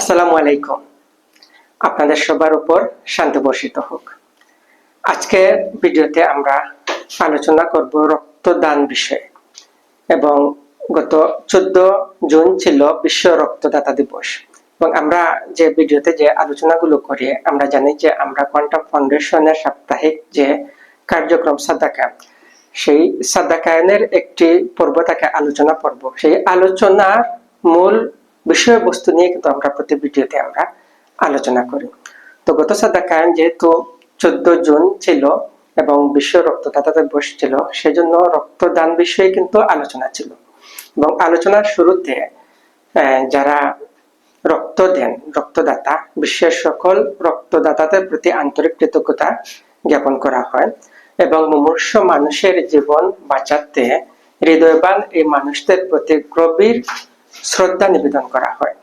আসসালামু আলাইকুম। আপনাদের সবার উপর শান্তি বর্ষিত হোক। আজকে ভিডিওতে আমরা আলোচনা করব রক্তদান বিষয়ে এবং গত চোদ্দ জুন ছিল বিশ্ব রক্তদাতা দিবস এবং আমরা যে ভিডিওতে যে আলোচনাগুলো করি, আমরা জানি যে আমরা কোয়ান্টাম ফাউন্ডেশনের সাপ্তাহিক যে কার্যক্রম সাদাকা, সেই সাদাকায়নের একটি পর্ব থাকে আলোচনা পর্ব সেই আলোচনার মূল বিষয়বস্তু নিয়ে কিন্তু আমরা প্রতি ভিডিওতে আমরা আলোচনা করি। তো গত সাদাকায়ন যেহেতু চোদ্দ জুন ছিল এবং বিশ্ব রক্তদাতা দিবস ছিল, সেজন্য রক্তদান বিষয়ে কিন্তু আলোচনা ছিল। এবং আলোচনার শুরুতে যারা রক্ত দেন, রক্তদাতা, বিশ্বের সকল রক্তদাতাদের প্রতি আন্তরিক কৃতজ্ঞতা জ্ঞাপন করা হয় এবং মুমূর্ষ মানুষের জীবন বাঁচাতে হৃদয়বান এই মানুষদের প্রতি গভীর শ্রদ্ধা নিবেদন করা হয়।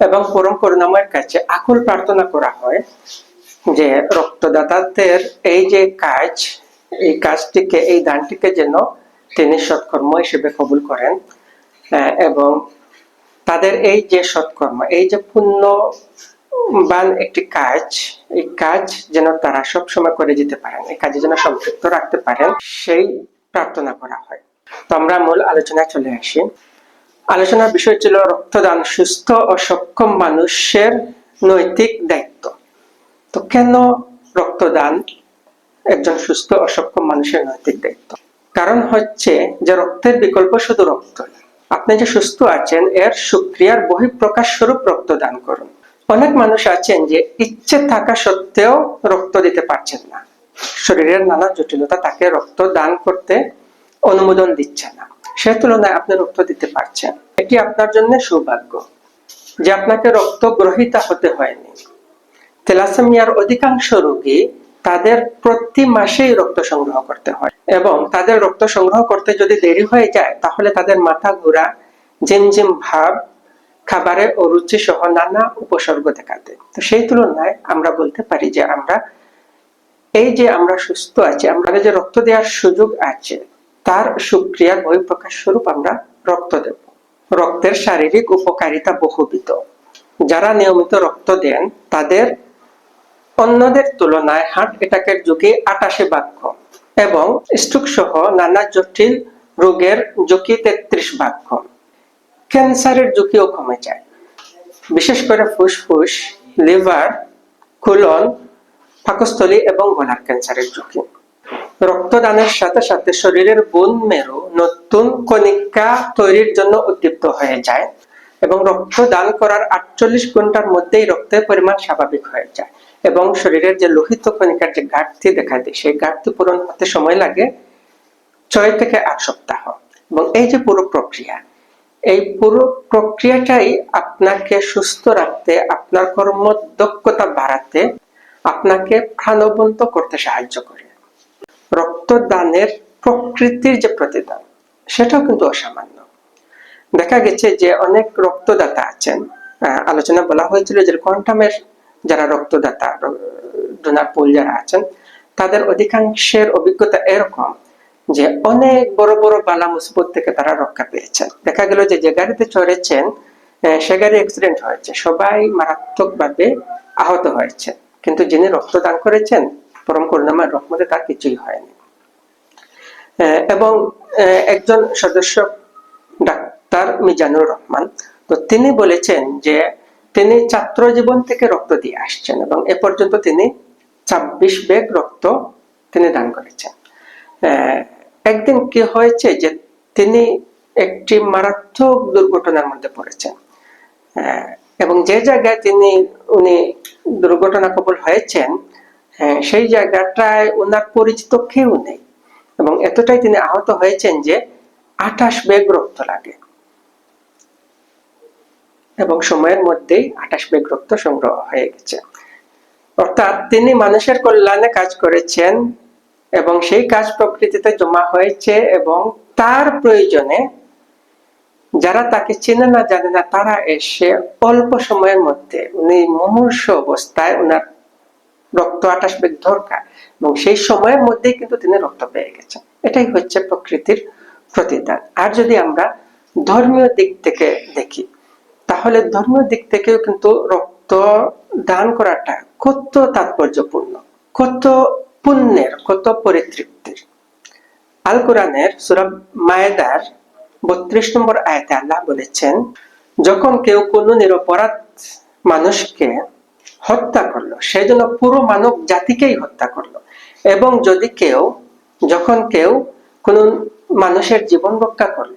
এবং পরম করুণাময়ের কাছে আকুল প্রার্থনা করা হয় যে রক্তদাতাদের এই যে কাজ, এই কাজটিকে, এই দানটিকে যেন তিনি সৎকর্ম হিসেবে কবুল করেন এবং তাদের এই যে সৎকর্ম, এই যে পুণ্য বান একটি কাজ, এই কাজ যেন তারা সব সময় করে যেতে পারেন, এই কাজে যেন সম্পৃক্ত রাখতে পারেন, সেই প্রার্থনা করা হয়। তো আমরা মূল আলোচনায় চলে আসি। আলোচনার বিষয় ছিল রক্তদান সুস্থ ও সক্ষম মানুষের নৈতিক দায়িত্ব। তো কেন রক্তদান একজন সুস্থ ও সক্ষম মানুষের নৈতিক দায়িত্ব? কারণ হচ্ছে যে রক্তের বিকল্প শুধু রক্ত আপনি যে সুস্থ আছেন, এর সুক্রিয়ার বহিঃপ্রকাশ স্বরূপ রক্তদান করুন। অনেক মানুষ আছেন যে ইচ্ছে থাকা সত্ত্বেও রক্ত দিতে পারছেন না। শরীরের নানা জটিলতা তাকে রক্ত দান করতে অনুমোদন দিচ্ছে না। সে তুলনায় আপনি রক্ত দিতে পারছেন। এটি আপনার জন্য সৌভাগ্য যে আপনাকে রক্ত গ্রহিতা হতে হয়নি। তেলাসেমিয়ার অধিকাংশ রোগী তাদের প্রতি মাসেই রক্ত সংগ্রহ করতে হয় এবং তাদের রক্ত সংগ্রহ করতে যদি দেরি হয়ে যায়, তাহলে তাদের মাথা ঘোরা, জিমজিম ভাব, খাবারে অরুচি সহ নানা উপসর্গ দেখাতে তো সেই তুলনায় আমরা বলতে পারি যে আমরা, এই যে আমরা সুস্থ আছি আমাদের যে রক্ত দেওয়ার সুযোগ আছে তার সুক্রিয়ার বহিঃপ্রকাশ স্বরূপ আমরা রক্ত দেব। রক্তের শারীরিক উপকারিতা বহুবিধ। যারা নিয়মিত রক্ত দেন, তাদের অন্যদের তুলনায় হার্ট অ্যাটাকের ঝুঁকি আটাশে ভাগ এবং স্ট্রোক সহ নানা জটিল রোগের ঝুঁকি তেত্রিশ ভাগ ক্যান্সারের ঝুঁকিও কমে যায়। বিশেষ করে ফুসফুস, লিভার, কুলন, পাকস্থলী এবং গলার ক্যান্সারের ঝুঁকি। রক্তদানের সাথে সাথে শরীরের বোন মেরু নতুন কণিকা তৈরির জন্য উদ্দীপ্ত হয়ে যায় এবং রক্ত দান করার আটচল্লিশ ঘণ্টার মধ্যেই রক্তের পরিমাণ স্বাভাবিক হয়ে যায় এবং শরীরের যে লোহিত কণিকার যে ঘাটতি দেখা দেয়, সেই ঘাটতি পূরণ হতে সময় লাগে ছয় থেকে আট সপ্তাহ। এবং এই যে পুরো প্রক্রিয়া, এই পুরো প্রক্রিয়াটাই আপনাকে সুস্থ রাখতে, আপনার কর্মদক্ষতা বাড়াতে আপনাকে প্রাণবন্ত করতে সাহায্য করে। রক্তদানের প্রকৃতির যে প্রতিদান, সেটাও কিন্তু অসামান্য। দেখা গেছে যে অনেক রক্তদাতা আছেন। আলোচনা বলা হয়েছিল যে কোয়ান্টামের যারা রক্তদাতা ডোনার পুল যারা আছেন, তাদের অধিকাংশের অভিজ্ঞতা এরকম যে অনেক বড় বড় বালা মুসিবত থেকে তারা রক্ষা পেয়েছেন। দেখা গেল যে যে গাড়িতে চড়েছেন সে গাড়ি অ্যাক্সিডেন্ট হয়েছে। সবাই মারাত্মকভাবে আহত হয়েছে। কিন্তু যিনি রক্তদান করেছেন পরম করুণাময় রহমতে তার কিছুই হয়নি। এবং একজন সদস্য ডাক্তার মিজানুর রহমান, তো তিনি বলেছেন যে তিনি ছাত্র জীবন থেকে রক্ত দিয়ে আসছেন এবং এ পর্যন্ত তিনি ছাব্বিশ ব্যাগ রক্ত তিনি দান করেছেন। একদিন কি হয়েছে যে তিনি একটি মারাত্মক দুর্ঘটনার মধ্যে পড়েছেন। এবং যে জায়গায় তিনি, উনি দুর্ঘটনা কবল হয়েছেন আহ, সেই জায়গাটায় ওনার পরিচিত কেউ নেই। এবং এতটাই তিনি আহত হয়েছেন যে আঠাশ ব্যাগ রক্ত লাগে। এবং সময়ের মধ্যেই আঠাশ ব্যাগ রক্ত সংগ্রহ হয়ে গেছে। অর্থাৎ তিনি মানুষের কল্যাণে কাজ করেছেন এবং সেই কাজ প্রকৃতিতে জমা হয়েছে এবং তার প্রয়োজনে যারা তাকে চেনে না জানে না তারা এসে অল্প সময়ের মধ্যে উনি মুমূর্ষ অবস্থায় ওনার রক্ত আঠাশ বেগ দরকার। এবং সেই সময়ের মধ্যেই কিন্তু তিনি রক্ত পেয়ে গেছেন। এটাই হচ্ছে প্রকৃতির প্রতিদান। আর যদি আমরা ধর্মীয় দিক থেকে দেখি, তাহলে ধর্মীয় দিক থেকেও কিন্তু রক্ত দান করাটা কত তাৎপর্যপূর্ণ, কত পুণ্যের, কত পরিতৃপ্তির। আল কোরআনের সুরাব মায়েদার বত্রিশ নম্বর আয়তে আল্লাহ বলেছেন, যখন কেউ কোনো নিরপরাধ মানুষকে হত্যা করল। সেই জন্য পুরো মানব জাতিকেই হত্যা করল। এবং যদি কেউ, যখন কেউ কোন মানুষের জীবন রক্ষা করল,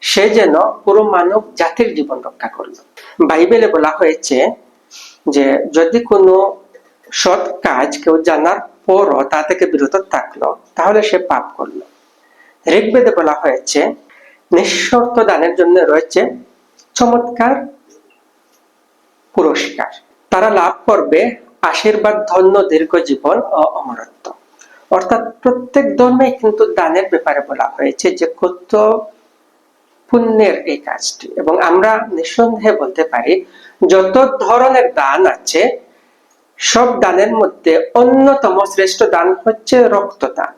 সে যেন পুরো মানব জাতির জীবন রক্ষা করল। বাইবেলে বলা হয়েছে যে, যদি কোনো সৎ কাজ কেউ জানার পরও তা থেকে বিরত থাকল, তাহলে সে পাপ করল। ঋগ্বেদে বলা হয়েছে, নিঃশর্ত দানের জন্য রয়েছে চমৎকার পুরস্কার। তারা লাভ করবে আশীর্বাদ, ধন্য, দীর্ঘ জীবন ও অমরত্ব। অর্থাৎ প্রত্যেক ধর্মে কিন্তু দানের ব্যাপারে বলা হয়েছে যে কত পুণ্যের এই কাজটি। এবং আমরা নিঃসন্দেহে বলতে পারি, যত ধরনের দান আছে, সব দানের মধ্যে অন্যতম শ্রেষ্ঠ দান হচ্ছে রক্তদান।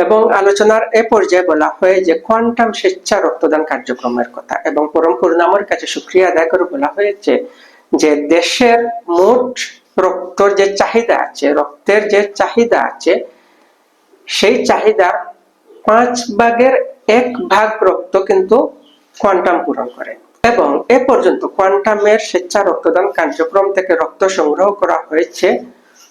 এবং আলোচনার এ পর্যায়ে বলা হয় যে, কোয়ান্টাম স্বেচ্ছা রক্তদান কার্যক্রমের কথা। এবং পরম করুণামর কাছে সুক্রিয়া আদায় করে বলা হয়েছে যে দেশের মোট রক্তর যে চাহিদা আছে, রক্তের যে চাহিদা আছে, সেই চাহিদার পাঁচ ভাগের এক ভাগ রক্ত কিন্তু কোয়ান্টাম পূরণ করে। এবং এ পর্যন্ত কোয়ান্টামের স্বেচ্ছা রক্তদান কার্যক্রম থেকে রক্ত সংগ্রহ করা হয়েছে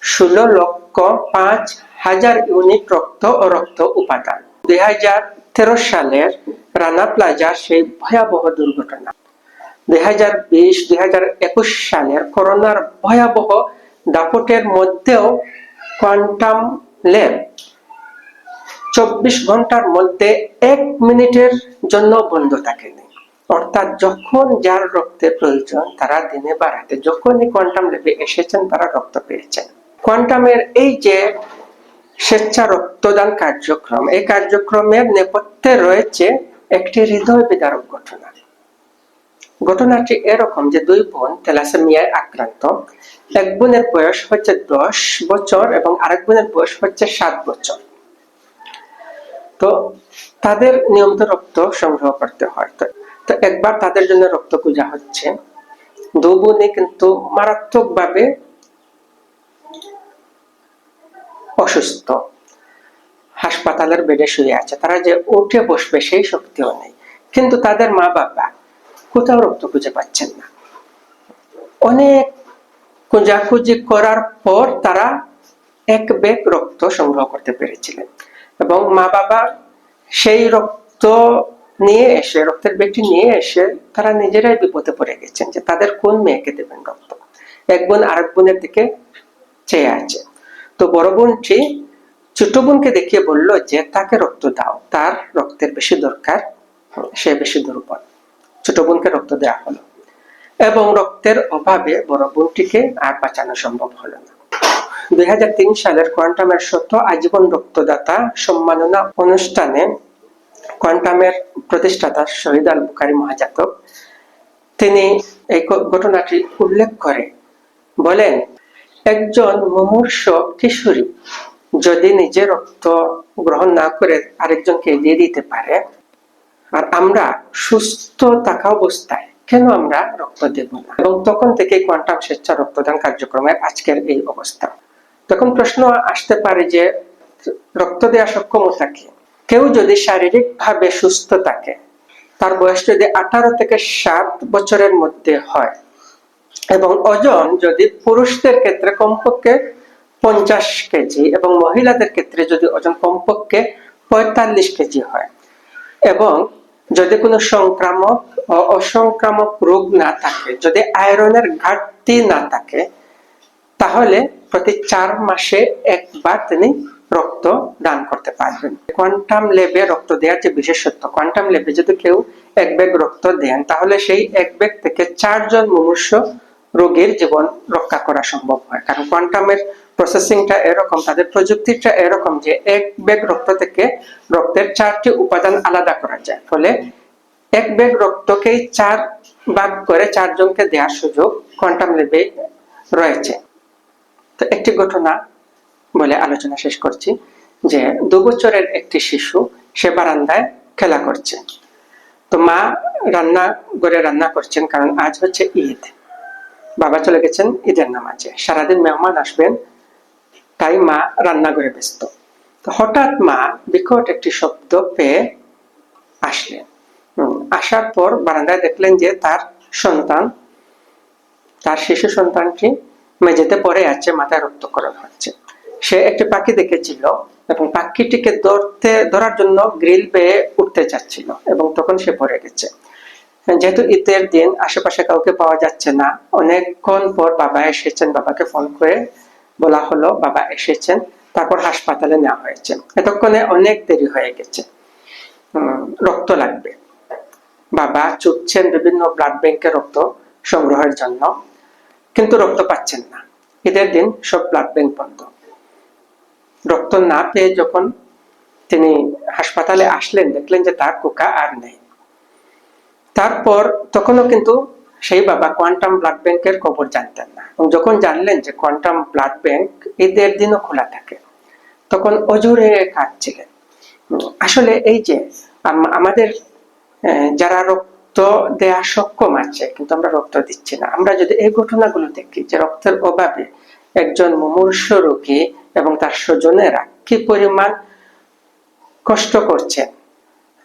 ষোলো লক্ষ পাঁচ হাজার ইউনিট রক্ত ও রক্ত উপাদান। দুই হাজার তেরো সালের রানা প্লাজার সেই ভয়াবহ দুর্ঘটনা। দুই হাজার বিশ, দুই হাজার একুশ সালের করোনার ভয়াবহ দাপটের মধ্যেও কোয়ান্টাম ল্যাব চব্বিশ ঘণ্টার মধ্যে এক মিনিটের জন্য বন্ধ থাকেনি। অর্থাৎ যখন যার রক্তের প্রয়োজন, তারা দিনে বা রাতে যখনই কোয়ান্টাম ল্যাবে এসেছেন, তারা রক্ত পেয়েছেন। কোয়ান্টামের এই যে স্বেচ্ছা রক্তদান কার্যক্রম, এই কার্যক্রমের নেপথ্যে রয়েছে একটি হৃদয় বিদারক ঘটনা। ঘটনাটি এরকম যে দুই বোন তেলাসেমিয়ায় আক্রান্ত। এক বোনের বয়স হচ্ছে দশ বছর এবং আরেক বোনের বয়স হচ্ছে সাত বছর। তো তাদের নিয়মিত রক্ত সংগ্রহ করতে হয়। তো একবার তাদের জন্য রক্ত পূজা হচ্ছে। দু বোনে কিন্তু মারাত্মক ভাবে অসুস্থ। হাসপাতালের বেডে শুয়ে আছে। তারা যে উঠে বসবে সেই শক্তিও নেই। কিন্তু তাদের মা বাবা কোথাও রক্ত খুঁজে পাচ্ছেন না। অনেক খোঁজাখুঁজি করার পর তারা এক ব্যাগ রক্ত সংগ্রহ করতে পেরেছিলেন এবং মা বাবা সেই রক্ত নিয়ে এসে, রক্তের ব্যাগটি নিয়ে এসে তারা নিজেরাই বিপদে পড়ে গেছেন যে তাদের কোন মেয়েকে দেবেন রক্ত? এক বোন আরেক বোনের দিকে চেয়ে আছে। তো বড় বোনটি ছোট বোনকে দেখিয়ে বলল যে, তাকে রক্ত দাও, তার রক্তের বেশি দরকার, সে বেশি দুর্বল। ছোট বোনকে রক্ত দেওয়া হলো। এবং রক্তের অভাবে বড় বোনটিকে আর বাঁচানো সম্ভব হলো না। দুই হাজার তিন সালের কোয়ান্টামের শত আজীবন রক্তদাতা সম্মাননা অনুষ্ঠানে কোয়ান্টামের প্রতিষ্ঠাতা শহীদ আল বুখারি মহাজাতক তিনি এই ঘটনাটি উল্লেখ করে। বলেন, একজন মুমূর্ষ কিশোরী যদি নিজে রক্ত গ্রহণ না করে আরেকজনকে দিয়ে দিতে পারে আর আমরা সুস্থ থাকা অবস্থায় কেন আমরা রক্ত দেব না? এবং তখন থেকে কোয়ান্টাম স্বেচ্ছা রক্তদান কার্যক্রমের আজকের এই অবস্থা। তখন প্রশ্ন আসতে পারে যে, রক্ত দেওয়া সক্ষমতা কি? কেউ যদি শারীরিক ভাবে সুস্থ থাকে, তার বয়স যদি আঠারো থেকে সাত বছরের মধ্যে হয়, এবং ওজন যদি পুরুষদের ক্ষেত্রে কমপক্ষে পঞ্চাশ কেজি এবং মহিলাদের ক্ষেত্রে যদি ওজন কমপক্ষে পঁয়তাল্লিশ কেজি হয় এবং যদি কোনো সংক্রামক অসংক্রামক রোগ না থাকে, যদি আয়রনের ঘাটতি না থাকে, তাহলে প্রতি চার মাসে একবার তিনি রক্ত দান করতে পারবেন। কোয়ান্টাম লেবে রক্ত দেওয়ার যে বিশেষত্ব, কোয়ান্টাম লেবে যদি কেউ এক ব্যাগ রক্ত দেন, তাহলে সেই এক ব্যাগ থেকে চারজন মনুষ্য রোগীর জীবন রক্ষা করা সম্ভব হয়। কারণ কোয়ান্টামের প্রসেসিংটা এরকম, তাদের প্রযুক্তিটা এরকম যে এক ব্যাগ রক্ত থেকে রক্তের চারটি উপাদান আলাদা করা যায়। ফলে এক ব্যাগ রক্তকেই চার ভাগ করে চারজনকে দেওয়ার সুযোগ কোয়ান্টাম লেবে রয়েছে। তো একটি ঘটনা বলে আলোচনা শেষ করছি, যে দু বছরের একটি শিশু সে বারান্দায় খেলা করছে। তো মা রান্না করে রান্না করছেন কারণ আজ হচ্ছে ঈদ। বাবা চলে গেছেন ঈদের নামাজে। সারাদিন মেহমান আসবেন তাই মা রান্না করে ব্যস্ত। হঠাৎ মা বিকট একটি শব্দ পেয়ে আসলেন। আসার পর বারান্দায় দেখলেন যে তার সন্তান, তার শিশু সন্তানটি মেঝেতে পড়ে আছে, মাথায় রক্তকরণ হচ্ছে। সে একটি পাখি দেখেছিল এবং পাখিটিকে ধরতে, ধরার জন্য গ্রিল পেয়ে উঠতে চাচ্ছিল এবং তখন সে পড়ে গেছে। যেহেতু ঈদের দিন আশেপাশে কাউকে পাওয়া যাচ্ছে না, অনেকক্ষণ পর বাবা এসেছেন, বাবাকে ফোন করে বলা হলো, বাবা এসেছেন, তারপর হাসপাতালে নেওয়া হয়েছে। এতক্ষণে অনেক দেরি হয়ে গেছে। রক্ত লাগবে। বাবা ছুটছেন বিভিন্ন ব্লাড ব্যাংকে রক্ত সংগ্রহের জন্য, কিন্তু রক্ত পাচ্ছেন না। ঈদের দিন সব ব্লাড ব্যাংক বন্ধ। রক্ত না পেয়ে যখন তিনি হাসপাতালে আসলেন, দেখলেন যে তার কোকা আর নেই। তারপর তখনও কিন্তু সেই বাবা কোয়ান্টাম ব্লাড ব্যাংকের খবর জানতেন না। এবং যখন জানলেন যে কোয়ান্টাম ব্লাড ব্যাংক ঈদের দিনও খোলা থাকে তখন অজুরে কাঁদছিলেন। আসলে এই যে আমাদের যারা রক্ত দেয়া সক্ষম আছে কিন্তু আমরা রক্ত দিচ্ছি না। আমরা যদি এই ঘটনাগুলো দেখি যে রক্তের অভাবে একজন মুমূর্ষ রোগী এবং তার স্বজনেরা কি পরিমাণ কষ্ট করছেন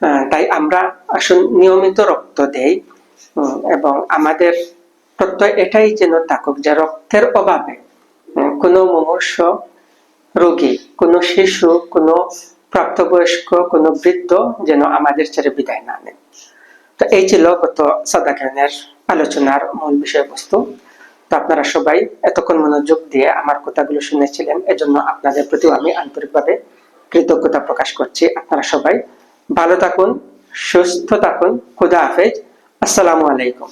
আহ, তাই আমরা আসুন নিয়মিত রক্ত দেই। এবং আমাদের প্রত্যয় এটাই যেন থাকুক যে রক্তের অভাবে কোনো মুমূর্ষ রোগী, কোনো শিশু, কোনো প্রাপ্তবয়স্ক, কোনো বৃদ্ধ যেন আমাদের ছেড়ে বিদায় না নেন তো এই ছিল গত সদাকানের আলোচনার মূল বিষয়বস্তু। তো আপনারা সবাই এতক্ষণ মনোযোগ দিয়ে আমার কথাগুলো শুনেছিলেন, এজন্য আপনাদের প্রতিও আমি আন্তরিকভাবে কৃতজ্ঞতা প্রকাশ করছি। আপনারা সবাই ভালো থাকুন, সুস্থ থাকুন, খুদা হাফেজ। আসসালামু আলাইকুম।